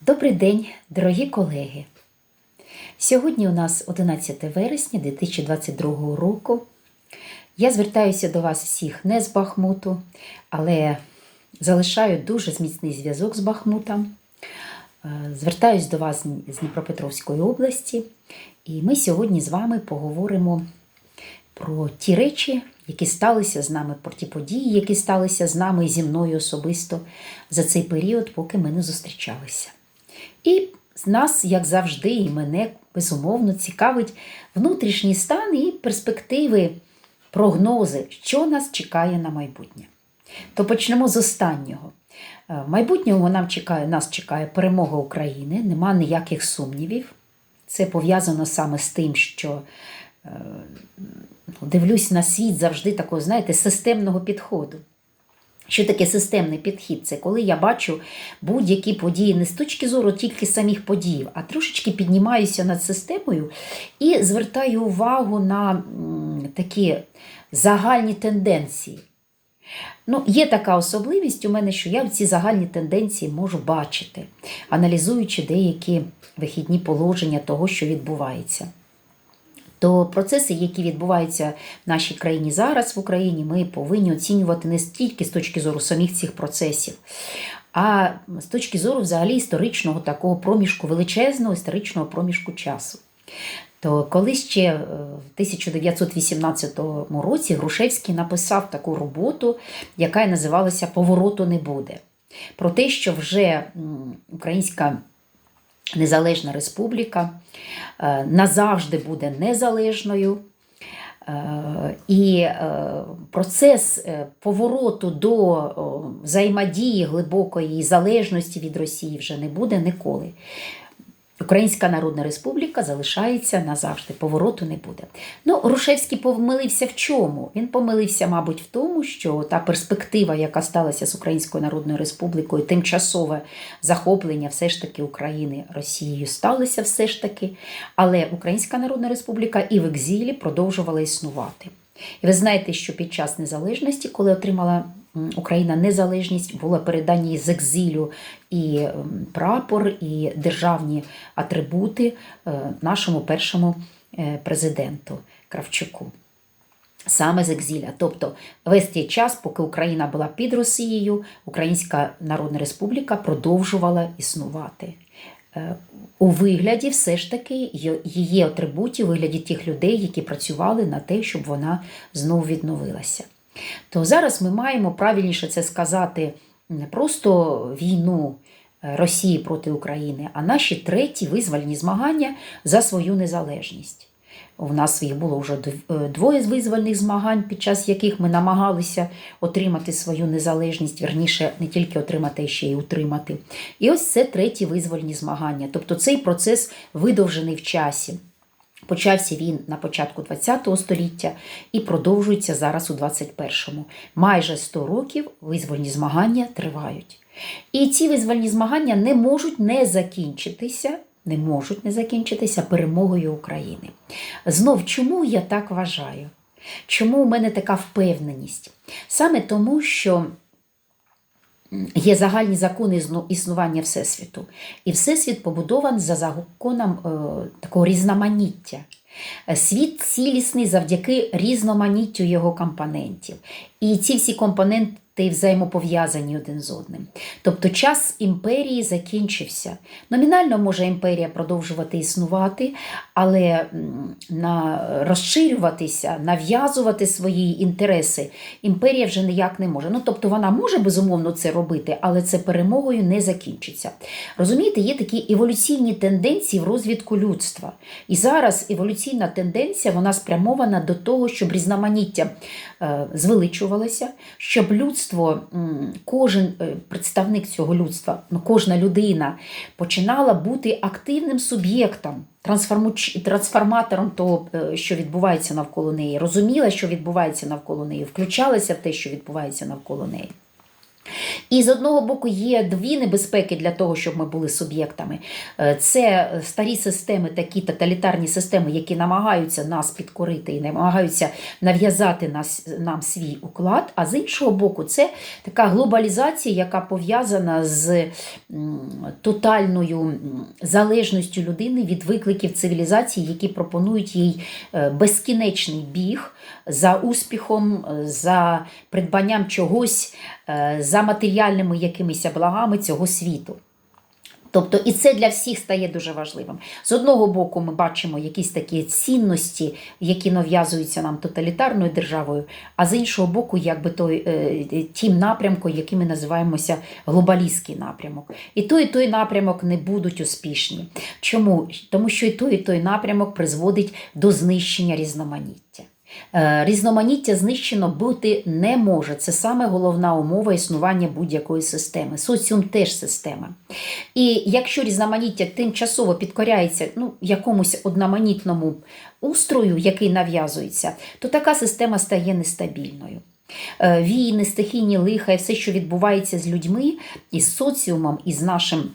Добрий день, дорогі колеги. Сьогодні у нас 11 вересня 2022 року. Я звертаюся до вас всіх не з Бахмуту, але залишаю дуже зміцний зв'язок з Бахмутом. Е, Звертаюсь до вас з Дніпропетровської області, і ми сьогодні з вами поговоримо про ті речі, які сталися з нами, про ті події, які сталися з нами і зі мною особисто за цей період, поки ми не зустрічалися. І нас, як завжди, і мене безумовно цікавить внутрішній стан і перспективи, прогнози, що нас чекає на майбутнє. То почнемо з останнього. Е, В майбутньому нам чекає, нас чекає перемога України, нема ніяких сумнівів. Це пов'язано саме з тим, що е, ну, дивлюсь на світ завжди такого, знаєте, системного підходу. Що таке системний підхід? Це коли я бачу будь-які події не з точки зору тільки самих подій, а трошечки піднімаюся над системою і звертаю увагу на такі загальні тенденції. Ну, є така особливість у мене, що я ці загальні тенденції можу бачити, аналізуючи деякі вихідні положення того, що відбувається. То процеси, які відбуваються в нашій країні зараз в Україні, ми повинні оцінювати не стільки з точки зору самих цих процесів, а з точки зору взагалі історичного такого проміжку, величезного історичного проміжку часу. То коли ще е, в 1918 році Грушевський написав таку роботу, яка називалася Повороту не буде. Про те, що вже українська незалежна республіка е, назавжди буде незалежною. Е, І е, процес повороту до взаємодії глибокої залежності від Росії вже не буде ніколи. Українська Народна Республіка залишається назавжди, повороту не буде. Ну, Рушевський помилився в чому? Він помилився, мабуть, в тому, що та перспектива, яка сталася з Українською Народною Республікою, тимчасове захоплення все ж таки України Росією сталося все ж таки, але Українська Народна Республіка і в екзілі продовжувала існувати. І ви знаєте, що під час незалежності, коли отримала Україна незалежність, було передані з екзилю і прапор, і державні атрибути е, нашому першому е, президенту Кравчуку. Саме з екзіля. Тобто весь цей час, поки Україна була під Росією, Українська Народна Республіка продовжувала існувати. Е, У вигляді все ж таки її атрибутів, у вигляді тих людей, які працювали на те, щоб вона знову відновилася. То зараз ми маємо правильніше це сказати не просто війну е, Росії проти України, а наші треті визвольні змагання за свою незалежність. У нас їх було вже е, двоє з визвольних змагань, під час яких ми намагалися отримати свою незалежність, верніше не тільки отримати, а ще й утримати. І ось це треті визвольні змагання. Тобто цей процес видовжений в часі. Почався він на початку ХХ століття і продовжується зараз у 21-му. Майже 100 років визвольні змагання тривають. І ці визвольні змагання не можуть не закінчитися, не можуть не закінчитися перемогою України. Знов, чому я так вважаю? Чому у мене така впевненість? Саме тому, що Є загальні закони існування Всесвіту. І Всесвіт побудований за законом е, такого різноманіття. Е, Світ цілісний завдяки різноманіттю його компонентів. І ці всі компоненти взаємопов'язані один з одним. Тобто час імперії закінчився. Номінально може імперія продовжувати існувати, але на розширюватися, нав'язувати свої інтереси імперія вже ніяк не може. Ну тобто вона може безумовно це робити, але це перемогою не закінчиться. Розумієте, є такі еволюційні тенденції в розвитку людства. І зараз еволюційна тенденція вона спрямована до того, щоб різноманіття е, звеличувалося, щоб людство, м, кожен е, представник цього людства, ну, кожна людина починала бути активним суб'єктом. Трансформатором того, е, що відбувається навколо неї, розуміла, що відбувається навколо неї, включалася в те, що відбувається навколо неї. І з одного боку є дві небезпеки для того, щоб ми були суб'єктами. Е, Це старі системи, такі тоталітарні системи, які намагаються нас підкорити і намагаються нав'язати нас, нам свій уклад. А з іншого боку, це така глобалізація, яка пов'язана з тотальною залежністю людини від викликів цивілізації, які пропонують їй е, безкінечний біг за успіхом, е, за придбанням чогось, е, за матеріальними якимись благами цього світу. Тобто, і це для всіх стає дуже важливим. З одного боку, ми бачимо якісь такі цінності, які нав'язуються нам тоталітарною державою, а з іншого боку, якби той е, тим напрямком, який ми називаємося глобалістський напрямок. І той, і той напрямок не будуть успішні. Чому? Тому що і той, і той напрямок призводить до знищення різноманіття. Е, Різноманіття знищено бути не може. Це саме головна умова існування будь-якої системи. Соціум теж система. І якщо різноманіття тимчасово підкоряється ну, якомусь одноманітному устрою, який нав'язується, то така система стає нестабільною. Е, Війни, стихійні лиха і все, що відбувається з людьми, із соціумом, і з нашим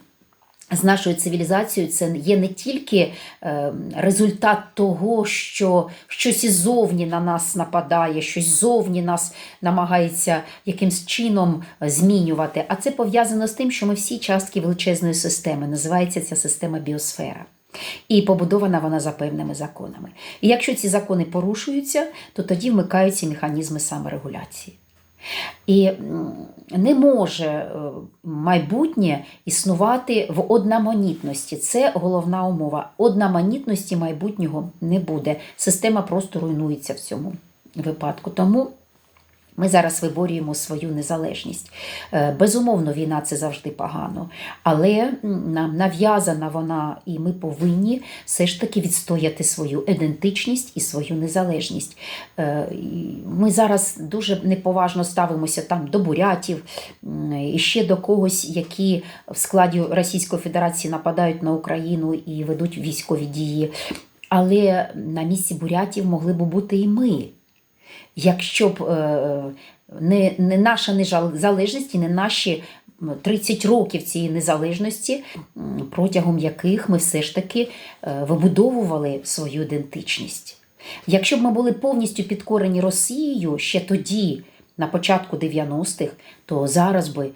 з нашою цивілізацією це є не тільки е, результат того, що щось іззовні на нас нападає, щось зовні нас намагається якимсь чином змінювати, а це пов'язано з тим, що ми всі частки величезної системи. Називається ця система біосфера. І побудована вона за певними законами. І якщо ці закони порушуються, то тоді вмикаються механізми саморегуляції. І не може е, майбутнє існувати в одноманітності. Це головна умова. Одноманітності майбутнього не буде. Система просто руйнується в цьому випадку. Тому ми зараз виборюємо свою незалежність. Е, Безумовно, війна це завжди погано, але нам нав'язана вона, і ми повинні все ж таки відстояти свою ідентичність і свою незалежність. Е, Ми зараз дуже неповажно ставимося там до бурятів і ще до когось, які в складі Російської Федерації нападають на Україну і ведуть військові дії. Але на місці бурятів могли б бути і ми якщо б е, не, не наша незалежність і не наші 30 років цієї незалежності, протягом яких ми все ж таки е, вибудовували свою ідентичність. Якщо б ми були повністю підкорені Росією ще тоді, на початку 90-х, то зараз би,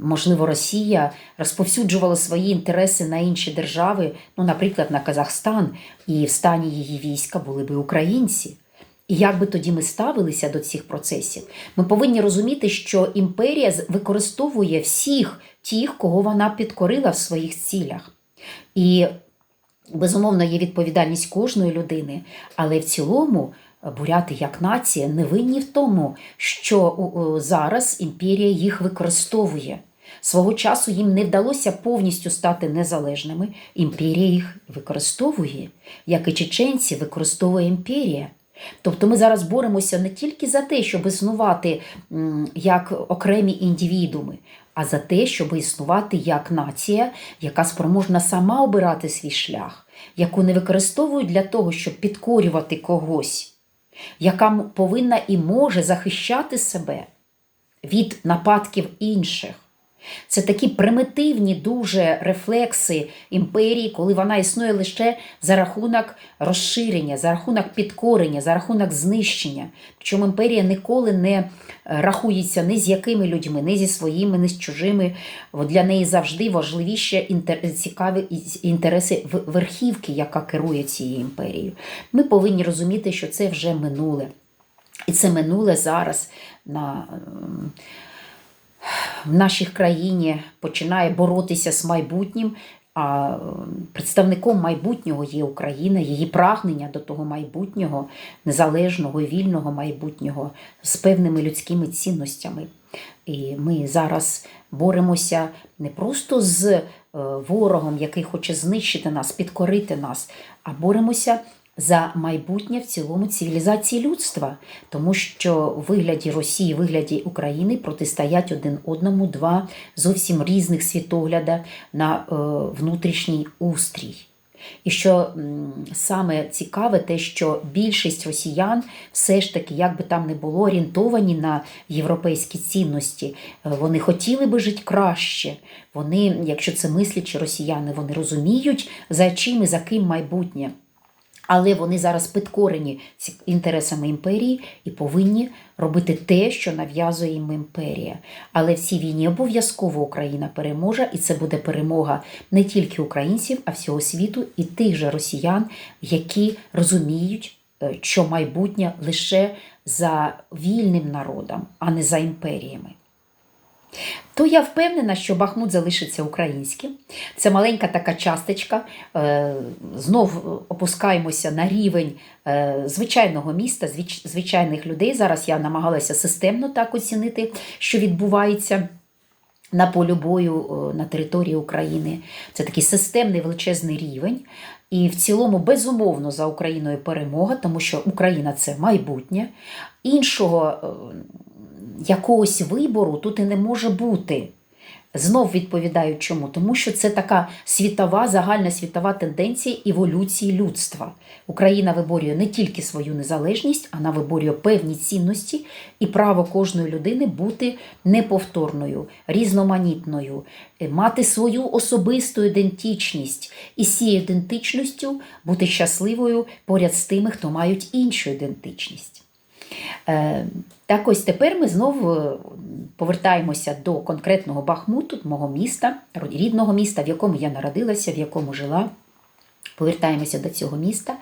можливо, Росія розповсюджувала свої інтереси на інші держави, ну, наприклад, на Казахстан, і в стані її війська були би українці. І як би тоді ми ставилися до цих процесів? Ми повинні розуміти, що імперія використовує всіх тих, кого вона підкорила в своїх цілях. І безумовно є відповідальність кожної людини, але в цілому е, буряти як нація не винні в тому, що зараз імперія їх використовує. Свого часу їм не вдалося повністю стати незалежними. Імперія їх використовує, як і чеченці використовує імперія. Тобто ми зараз боремося не тільки за те, щоб існувати як окремі індивідууми, а за те, щоб існувати як нація, яка спроможна сама обирати свій шлях, яку не використовують для того, щоб підкорювати когось, яка повинна і може захищати себе від нападків інших. Це такі примітивні дуже рефлекси імперії, коли вона існує лише за рахунок розширення, за рахунок підкорення, за рахунок знищення. Причому імперія ніколи не е, рахується ні з якими людьми, ні зі своїми, ні з чужими. Для неї завжди важливіше цікаві інтереси верхівки, яка керує цією імперією. Ми повинні розуміти, що це вже минуле. І це минуле зараз на ем, в нашій країні починає боротися з майбутнім. А представником майбутнього є Україна, її прагнення до того майбутнього, незалежного і вільного майбутнього з певними людськими цінностями. І ми зараз боремося не просто з е, ворогом, який хоче знищити нас, підкорити нас, а боремося за майбутнє в цілому цивілізації людства, тому що в вигляді Росії, в вигляді України протистоять один одному два зовсім різних світогляда на е, внутрішній устрій. І що саме цікаве, те, що більшість росіян все ж таки, як би там не було, орієнтовані на європейські цінності. Е, Вони хотіли би жити краще. Вони, якщо це мислячі росіяни, вони розуміють, за чим і за ким майбутнє. Але вони зараз підкорені інтересами імперії і повинні робити те, що нав'язує їм імперія. Але в цій війні обов'язково Україна переможе, і це буде перемога не тільки українців, а всього світу і тих же росіян, які розуміють, е, що майбутнє лише за вільним народом, а не за імперіями. То я впевнена, що Бахмут залишиться українським. Це маленька така часточка. Е, Знов опускаємося на рівень е, звичайного міста, звичайних людей. Зараз я намагалася системно так оцінити, що відбувається. На полю бою е, на території України це такий системний величезний рівень. І в цілому, безумовно, за Україною перемога, тому що Україна це майбутнє. Іншого якогось вибору тут і не може бути. Знов відповідаю чому? Тому що це така світова, загальна світова тенденція еволюції людства. Україна виборює не тільки свою незалежність, вона виборює певні цінності і право кожної людини бути неповторною, різноманітною, е, мати свою особисту ідентичність і з цією ідентичністю бути щасливою поряд з тими, хто мають іншу ідентичність. Е, Так ось тепер ми знову е, повертаємося до конкретного Бахмуту, мого міста, рідного міста, в якому я народилася, в якому жила. Повертаємося до цього міста.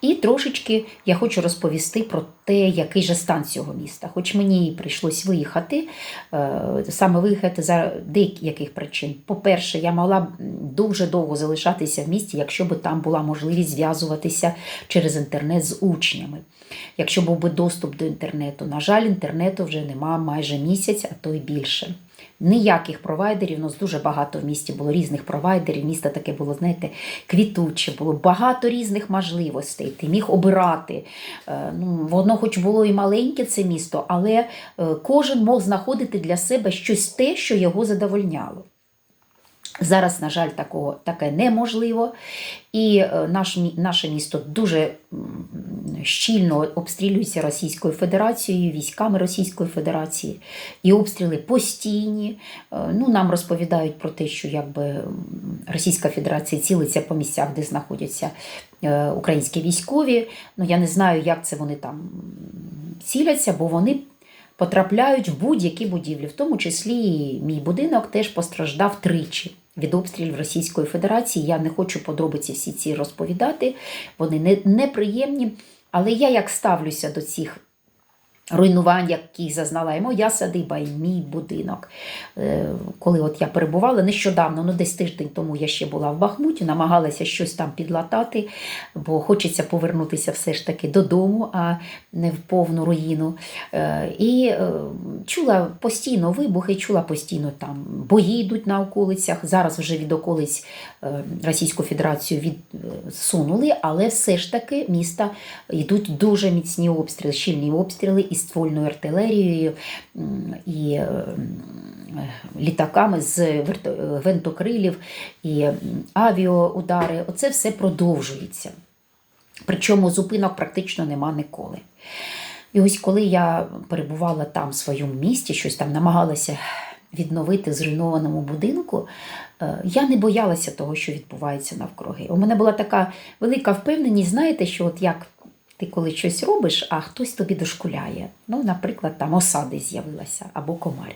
І трошечки я хочу розповісти про те, який же стан цього міста. Хоч мені прийшлось виїхати, е, саме виїхати за деяких причин. По-перше, я могла б дуже довго залишатися в місті, якщо б там була можливість зв'язуватися через інтернет з учнями. Якщо був би доступ до інтернету. На жаль, інтернету вже нема майже місяць, а то й більше. Ніяких провайдерів, нас дуже багато в місті було різних провайдерів. Місто таке було, знаєте, квітуче, було багато різних можливостей. Ти міг обирати. Е, Ну, воно, хоч було і маленьке це місто, але е, кожен мог знаходити для себе щось те, що його задовольняло. Зараз, на жаль, такого таке неможливо. І е, наш, наше місто дуже щільно обстрілюється Російською Федерацією, військами Російської Федерації. І обстріли постійні. Е, Ну, нам розповідають про те, що якби Російська Федерація цілиться по місцях, де знаходяться е, українські військові. Ну, я не знаю, як це вони там ціляться, бо вони потрапляють в будь-які будівлі, в тому числі і мій будинок теж постраждав тричі. Від обстрілів Російської Федерації я не хочу подробиці всі ці розповідати, вони не, неприємні. Але я як ставлюся до цих руйнувань, які зазнала і моя садиба, і мій будинок. Е, Коли от я перебувала нещодавно, ну десь тиждень тому я ще була в Бахмуті, намагалася щось там підлатати, бо хочеться повернутися все ж таки додому, а не в повну руїну. Е, І е, чула постійно вибухи, чула постійно там бої йдуть на околицях. Зараз вже від околиць е, Російську Федерацію відсунули, але все ж таки міста йдуть дуже міцні обстріли, щільні обстріли із ствольною артилерією і е, літаками з гвинтокрилів і авіаудари. Оце все продовжується. Причому зупинок практично нема ніколи. І ось коли я перебувала там в своєму місті, щось там намагалася відновити зруйнованому будинку, е, я не боялася того, що відбувається навкруги. У мене була така велика впевненість, знаєте, що от як ти коли щось робиш, а хтось тобі дошкуляє. Ну, наприклад, там осади з'явилася або комар.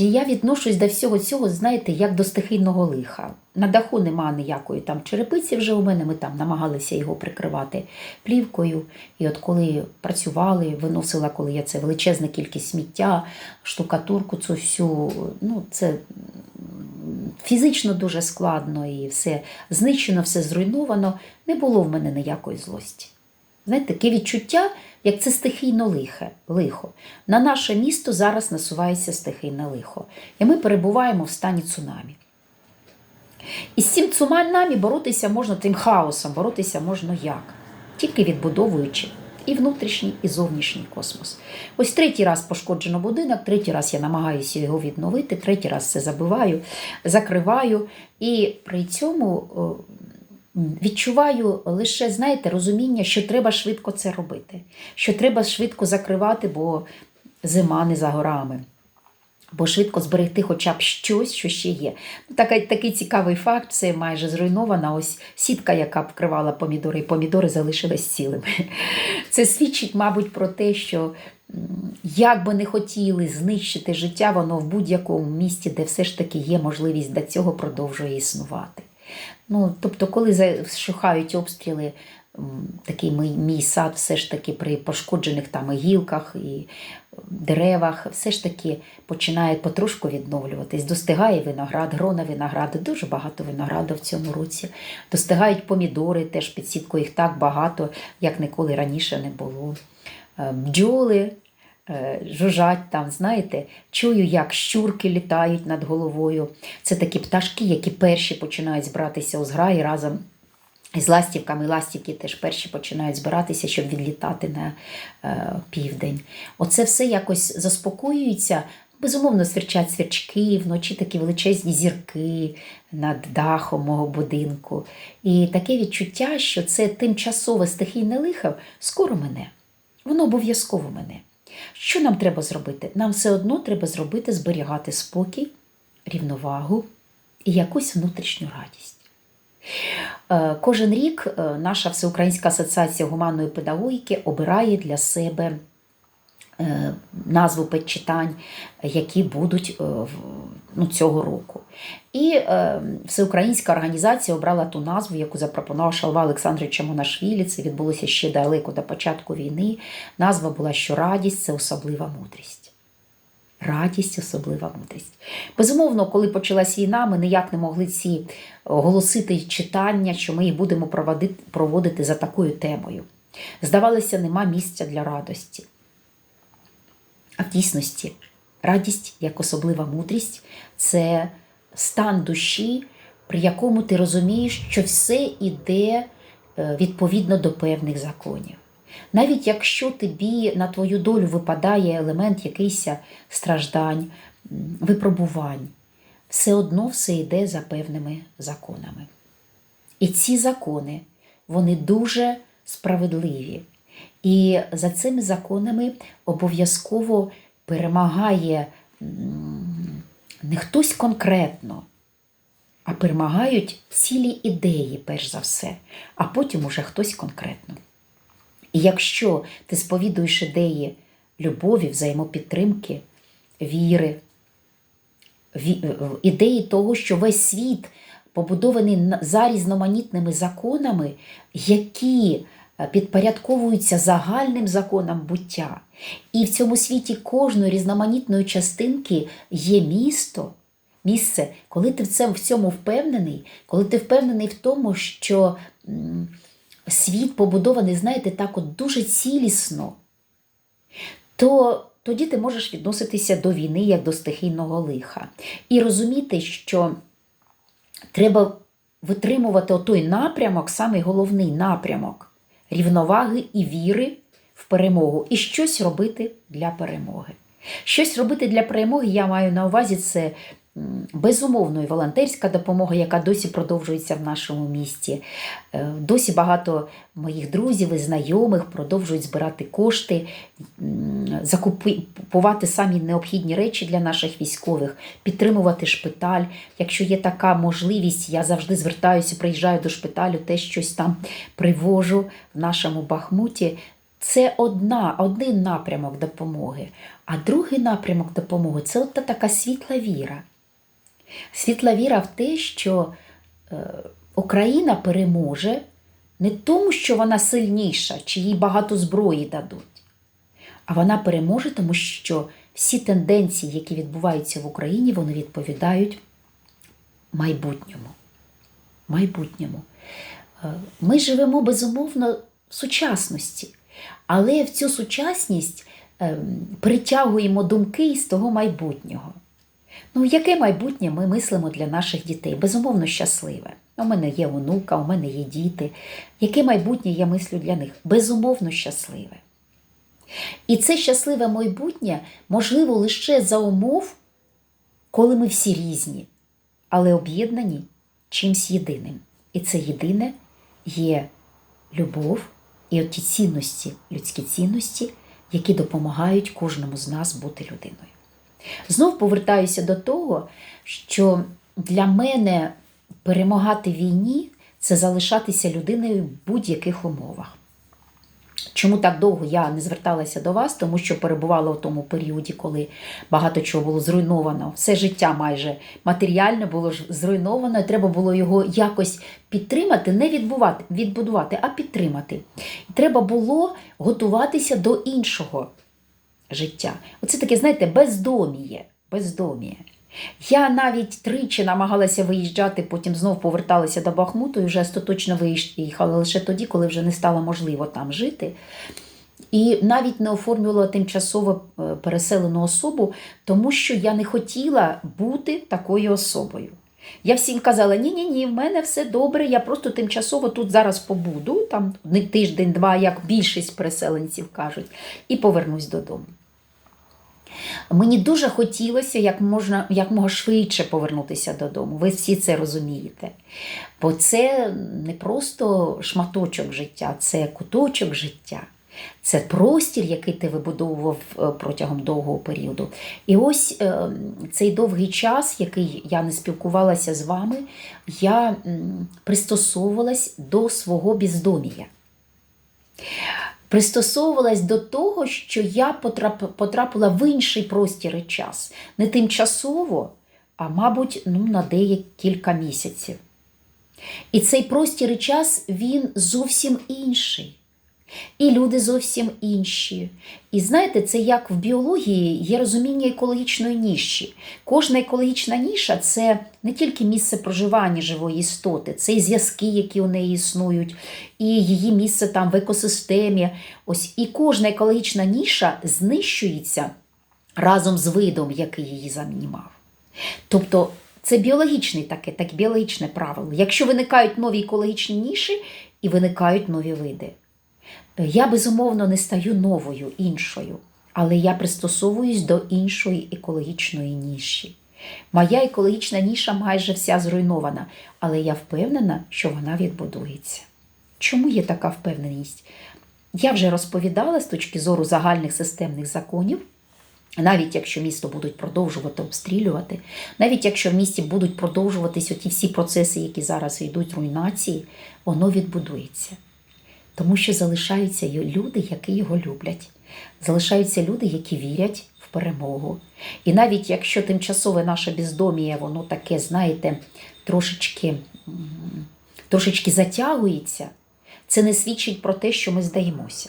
І я відношусь до всього цього, знаєте, як до стихійного лиха. На даху нема ніякої там черепиці вже у мене, ми там намагалися його прикривати плівкою. І от коли працювали, виносила, коли я це величезна кількість сміття, штукатурку цю всю, ну це фізично дуже складно і все знищено, все зруйновано. Не було в мене ніякої злості. Знаєте, таке відчуття, як це стихійно лихе, лихо. На наше місто зараз насувається стихійне лихо. І ми перебуваємо в стані цунамі. І з цим цунамі боротися можна, тим хаосом боротися можна як? Тільки відбудовуючи і внутрішній, і зовнішній космос. Ось третій раз пошкоджено будинок, третій раз я намагаюся його відновити, третій раз це забиваю, закриваю. І при цьому відчуваю лише, знаєте, розуміння, що треба швидко це робити, що треба швидко закривати, бо зима не за горами. Бо швидко зберегти хоча б щось, що ще є. Ну, Такий, цікавий факт: це майже зруйнована ось сітка, яка вкривала помідори, і помідори залишились цілими. Це свідчить, мабуть, про те, що як би не хотіли знищити життя, воно в будь-якому місті, де все ж таки є можливість для цього продовжує існувати. Ну, тобто, коли зашухають обстріли, такий мій, мій сад все ж таки при пошкоджених там гілках і деревах, все ж таки починає потрошку відновлюватись. Достигає виноград, грона винограду, дуже багато винограду в цьому році. Достигають помідори, теж під сіткою їх так багато, як ніколи раніше не було. Е, Бджоли е, жужжать там, знаєте, чую, як щурки літають над головою. Це такі пташки, які перші починають збиратися у зграї разом з ластівками. Ластівки теж перші починають збиратися, щоб відлітати на е, південь. Оце все якось заспокоюється. Безумовно, свірчать свірчки, вночі такі величезні зірки над дахом мого будинку. І таке відчуття, що це тимчасове стихійне лихо скоро мене. Воно обов'язково мене. Що нам треба зробити? Нам все одно треба зробити зберігати спокій, рівновагу і якусь внутрішню радість. Е, Кожен рік е, наша Всеукраїнська асоціація гуманної педагогіки обирає для себе е, назву педчитань, які будуть е, ну, цього року. І е, Всеукраїнська організація обрала ту назву, яку запропонував Шалва Олександровича Монашвілі. Це відбулося ще далеко до початку війни. Назва була що радість це особлива мудрість. Радість, особлива мудрість. Безумовно, коли почалась війна, ми ніяк не могли ці оголосити читання, що ми їх будемо проводити за такою темою. Здавалося, нема місця для радості. А в дійсності радість як особлива мудрість це стан душі, при якому ти розумієш, що все іде е, відповідно до певних законів. Навіть якщо тобі на твою долю випадає елемент якийсь страждань, випробувань, все одно все йде за певними законами. І ці закони, вони дуже справедливі. І за цими законами обов'язково перемагає не хтось конкретно, а перемагають цілі ідеї, перш за все, а потім уже хтось конкретно. І якщо ти сповідуєш ідеї любові, взаємопідтримки, віри, ві- ідеї того, що весь світ побудований за різноманітними законами, які підпорядковуються загальним законам буття. І в цьому світі кожної різноманітної частинки є місто, місце, коли ти в цьому, в цьому впевнений, коли ти впевнений в тому, що світ побудований, знаєте, так от дуже цілісно, то тоді ти можеш відноситися до війни як до стихійного лиха. І розуміти, що треба витримувати той напрямок, самий головний напрямок рівноваги і віри в перемогу, і щось робити для перемоги. Щось робити для перемоги я маю на увазі це безумовно і волонтерська допомога, яка досі продовжується в нашому місті. Е, Досі багато моїх друзів і знайомих продовжують збирати кошти, закупувати самі необхідні речі для наших військових, підтримувати шпиталь. Якщо є така можливість, я завжди звертаюся, приїжджаю до шпиталю, те щось там привожу в нашому Бахмуті. Це одна, один напрямок допомоги. А другий напрямок допомоги це от та така світла віра. Світла віра в те, що е, Україна переможе не тому, що вона сильніша, чи їй багато зброї дадуть, а вона переможе, тому що всі тенденції, які відбуваються в Україні, вони відповідають майбутньому. майбутньому. Е, Ми живемо безумовно в сучасності, але в цю сучасність ем, притягуємо думки із того майбутнього. Ну, яке майбутнє ми мислимо для наших дітей? Безумовно, щасливе. У мене є онука, у мене є діти. Яке майбутнє я мислю для них? Безумовно, щасливе. І це щасливе майбутнє можливо лише за умов, коли ми всі різні, але об'єднані чимсь єдиним. І це єдине є любов і от ті цінності, людські цінності, які допомагають кожному з нас бути людиною. Знов повертаюся до того, що для мене перемагати війні це залишатися людиною в будь-яких умовах. Чому так довго я не зверталася до вас? Тому що перебувала в тому періоді, коли багато чого було зруйновано. Все життя майже матеріальне було зруйновано, і треба було його якось підтримати, не відбувати, відбудувати, а підтримати. І треба було готуватися до іншого життя. Оце таке, знаєте, бездоміє. бездоміє. Я навіть тричі намагалася виїжджати, потім знов поверталася до Бахмуту і вже остаточно виїхала лише тоді, коли вже не стало можливо там жити. І навіть не оформлювала тимчасово е, переселену особу, тому що я не хотіла бути такою особою. Я всім казала: ні-ні, ні, в мене все добре, я просто тимчасово тут зараз побуду, там тиждень-два, як більшість переселенців кажуть, і повернусь додому. Мені дуже хотілося як можна як мога швидше повернутися додому. Ви всі це розумієте. Бо це не просто шматочок життя, це куточок життя. Це простір, який ти вибудовував е, протягом довгого періоду. І ось е, цей довгий час, який я не спілкувалася з вами, я пристосовувалась до свого бездомія пристосовувалась до того, що я потрапила в інший простір і час. Не тимчасово, а, мабуть, ну, на деякі кілька місяців. І цей простір і час він зовсім інший. І люди зовсім інші. І знаєте, це як в біології є розуміння екологічної ніші. Кожна екологічна ніша це не тільки місце проживання живої істоти, це і зв'язки, які у неї існують, і її місце там в екосистемі. Ось І кожна екологічна ніша знищується разом з видом, який її замінімав. Тобто це біологічне таке, так біологічне правило. Якщо виникають нові екологічні ніші і виникають нові види. Я безумовно не стаю новою, іншою, але я пристосовуюсь до іншої екологічної ніші. Моя екологічна ніша майже вся зруйнована, але я впевнена, що вона відбудується. Чому є така впевненість? Я вже розповідала з точки зору загальних системних законів. Навіть якщо місто будуть продовжувати обстрілювати, навіть якщо в місті будуть продовжуватись оті всі процеси, які зараз йдуть руйнації, воно відбудується тому що залишаються люди, які його люблять. Залишаються люди, які вірять в перемогу. І навіть якщо тимчасове наше бездоміє, воно таке, знаєте, трошечки, трошечки затягується, це не свідчить про те, що ми здаємося.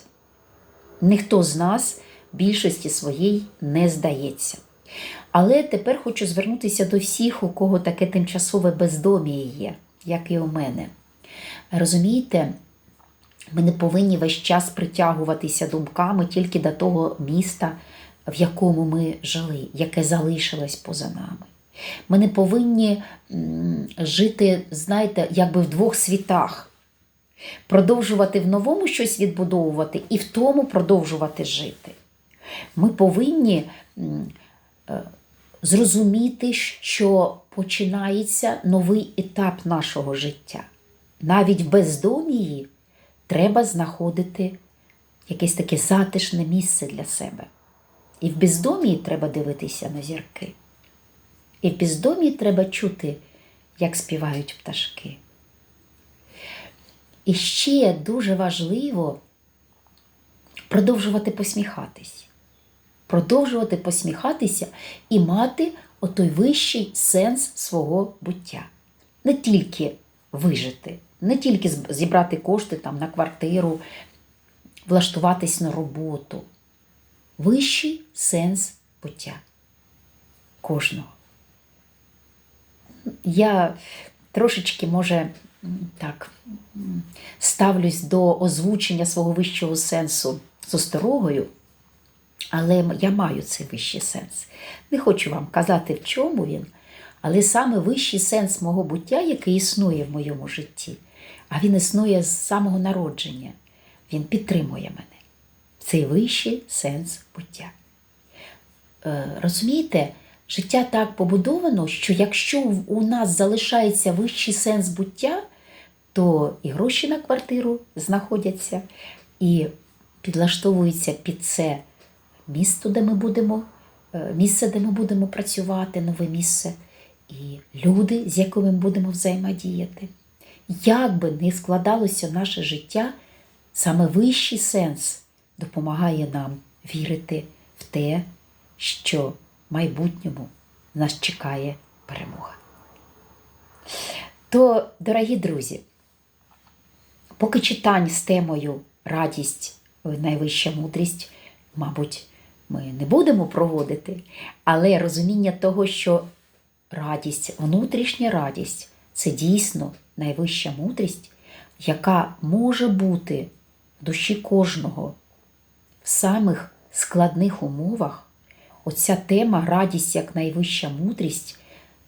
Ніхто з нас більшості своїй не здається. Але тепер хочу звернутися до всіх, у кого таке тимчасове бездоміє є, як і у мене. Розумієте, ми не повинні весь час притягуватися думками тільки до того міста, в якому ми жили, яке залишилось поза нами. Ми не повинні жити, знаєте, якби в двох світах, продовжувати в новому щось відбудовувати і в тому продовжувати жити. Ми повинні е, зрозуміти, що починається новий етап нашого життя. Навіть в бездомії треба знаходити якесь таке затишне місце для себе. І в бездомі треба дивитися на зірки. І в бездомі треба чути, як співають пташки. І ще дуже важливо продовжувати посміхатись. Продовжувати посміхатися і мати отой вищий сенс свого буття. Не тільки вижити не тільки зібрати кошти там на квартиру, влаштуватись на роботу. Вищий сенс буття кожного. Я трошечки, може, так, ставлюсь до озвучення свого вищого сенсу з осторогою, але я маю цей вищий сенс. Не хочу вам казати, в чому він, але саме вищий сенс мого буття, який існує в моєму житті а він існує з самого народження. Він підтримує мене. Цей вищий сенс буття. Е, розумієте, життя так побудовано, що якщо у нас залишається вищий сенс буття, то і гроші на квартиру знаходяться, і підлаштовуються під це місто, де ми будемо, е, місце, де ми будемо працювати, нове місце, і люди, з якими ми будемо взаємодіяти. Як би не складалося наше життя, саме вищий сенс допомагає нам вірити в те, що в майбутньому нас чекає перемога. То, дорогі друзі, поки читань з темою радість, найвища мудрість, мабуть, ми не будемо проводити, але розуміння того, що радість, внутрішня радість це дійсно найвища мудрість, яка може бути в душі кожного в самих складних умовах. Оця тема радість як найвища мудрість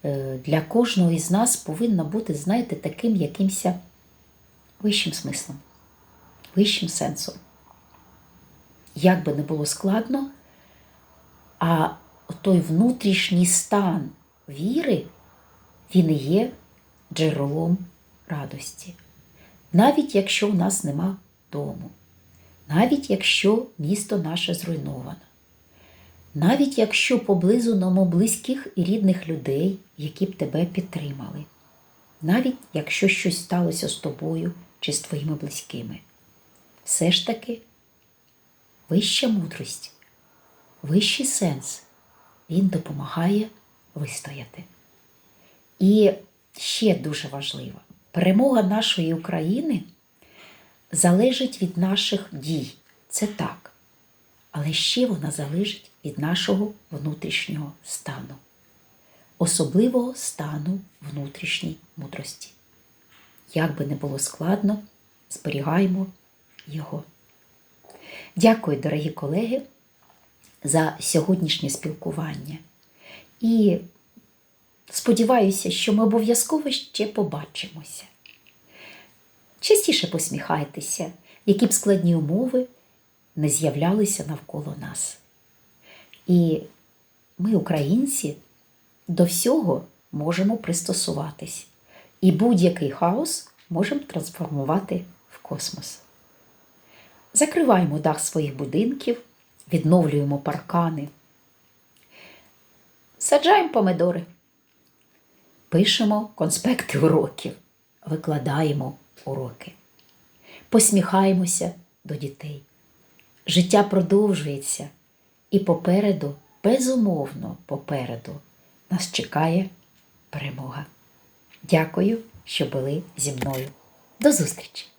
е, для кожного із нас повинна бути, знаєте, таким якимось вищим смислом, вищим сенсом. Як би не було складно, а той внутрішній стан віри, він є джерелом радості. Навіть якщо у нас нема дому, навіть якщо місто наше зруйновано, навіть якщо поблизу нема близьких і рідних людей, які б тебе підтримали, навіть якщо щось сталося з тобою чи з твоїми близькими, все ж таки вища мудрість, вищий сенс, він допомагає вистояти. І ще дуже важливо, перемога нашої України залежить від наших дій. Це так. Але ще вона залежить від нашого внутрішнього стану, особливого стану внутрішньої мудрості. Як би не було складно, зберігаємо його. Дякую, дорогі колеги, за сьогоднішнє спілкування. І сподіваюся, що ми обов'язково ще побачимося. Частіше посміхайтеся, які б складні умови не з'являлися навколо нас. І ми, українці, до всього можемо пристосуватись. І будь-який хаос можемо трансформувати в космос. Закриваємо дах своїх будинків, відновлюємо паркани, саджаємо помидори, пишемо конспекти уроків, викладаємо уроки, посміхаємося до дітей. Життя продовжується, і попереду, безумовно, попереду нас чекає перемога. Дякую, що були зі мною. До зустрічі!